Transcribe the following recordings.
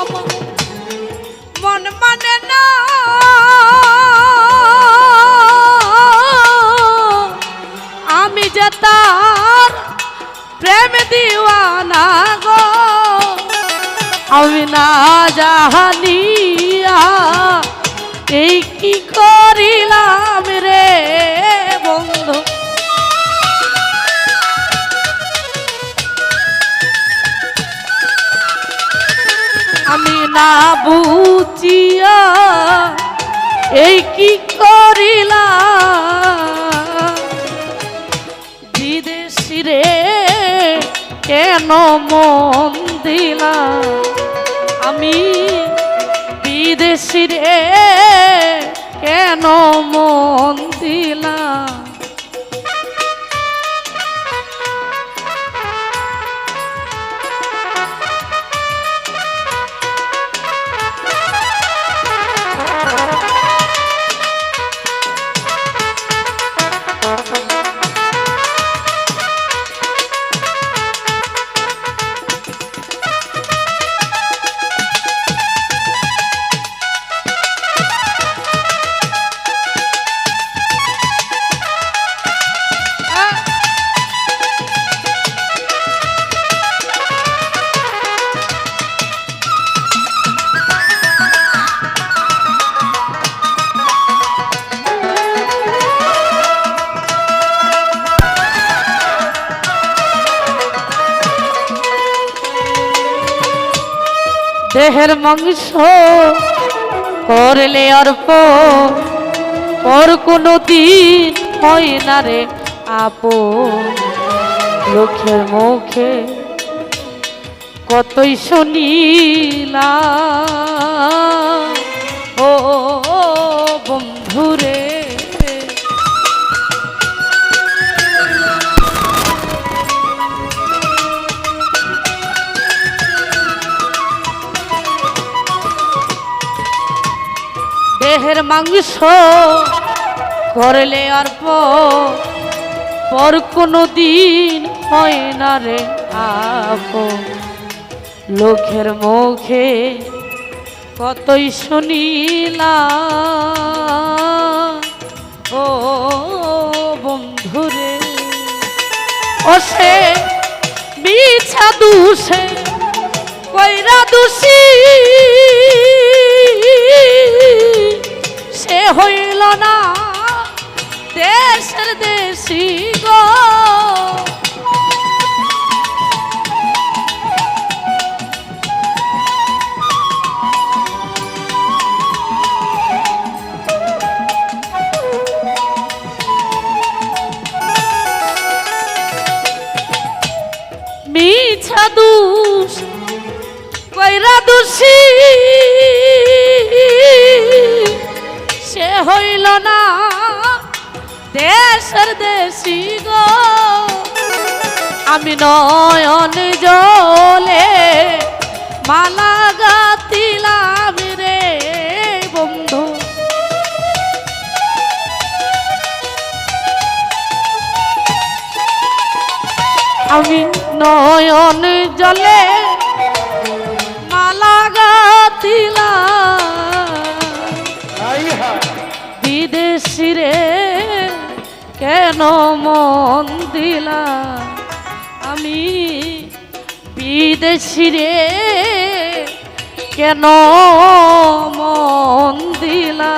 আমার মন মানে না। আমি যে তার প্রেম দিওয়ানা গো, আমি না জাহানিয়া। এই কি করিলাম রে? না বুঝিয়া, এই কি করিলাম বিদেশি রে, কেন মন দিলাম আমি বিদেশি রে, কেন মন দিলাম দেহের মাংস করলে অর্প পর কোনো দিন হয় না রে আপো লোকের মুখে কতই শুনিলা দেহের মাংস করলে অর্প, পর কোনো দিন হয় না রে আপ লোকের মুখে কতই শুনিলা ও বন্ধুরে ও সে বিছা দুষে, কইরা দোষী হইল না। দেশের দেশি গো হইল না। দেশের দেশি গো। আমি নয়ন জলে মালা গাতিলাম রে বন্ধু। আমি নয়ন জলে মালা গাতিলাম রে কেন মন দিলা? আমি বিদেশি রে কেন মন দিলা?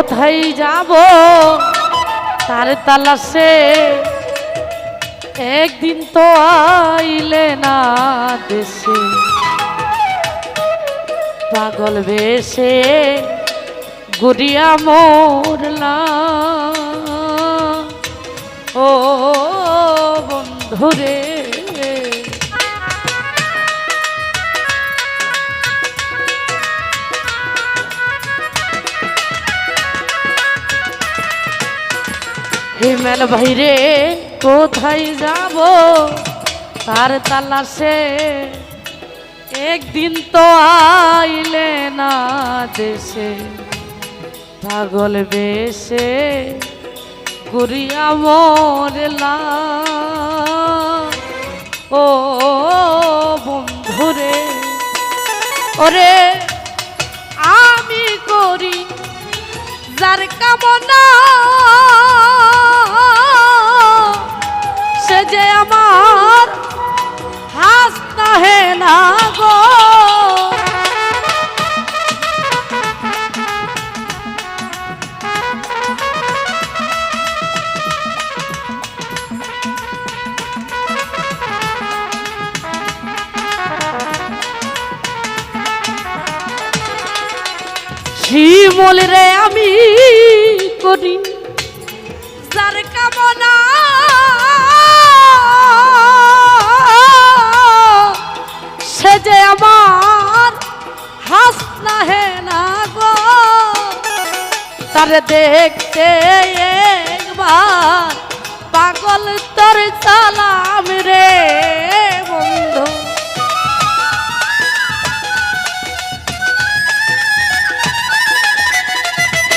কোথায় যাব? তার তালাশে একদিন তো আইলে না দেশে। পাগল বেশে গুড়িয়া মোরলা। ও বন্ধুরে। হিমেল ভাইরে, কোথায় যাব? তার তালাশে একদিন তো আইলে না দেশে। পাগল বেশে গুড়িয়া মরলা ও বন্ধুরে, ওরে আমি করি যার কামনা না গো। আমি করি যার কামনা হাসনা হে না গো। তার দেখতে একবার পাগল তোর চালাম রে বন্ধু।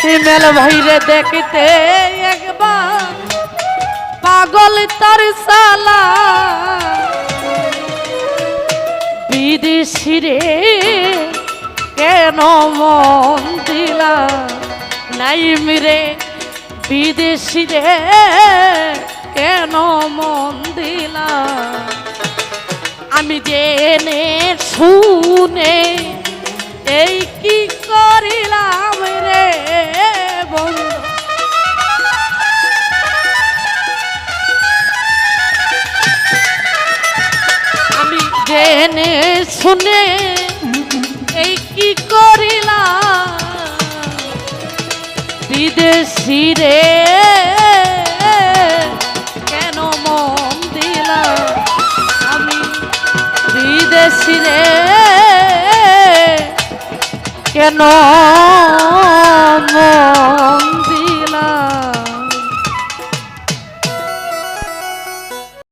হিমেল ভাইরে দেখতে একবার পাগল তার সালা বিদেশি রে কেন মন দিলা নাই মিরে? বিদেশি রে, কেন মন দিলা? আমি জেনে শুনে এই কি করিলাম রে আমি জেনে শুনে এই কি করিলাম বিদেশি রে কেন মন দিলা? আমি বিদেশি রে কেন মন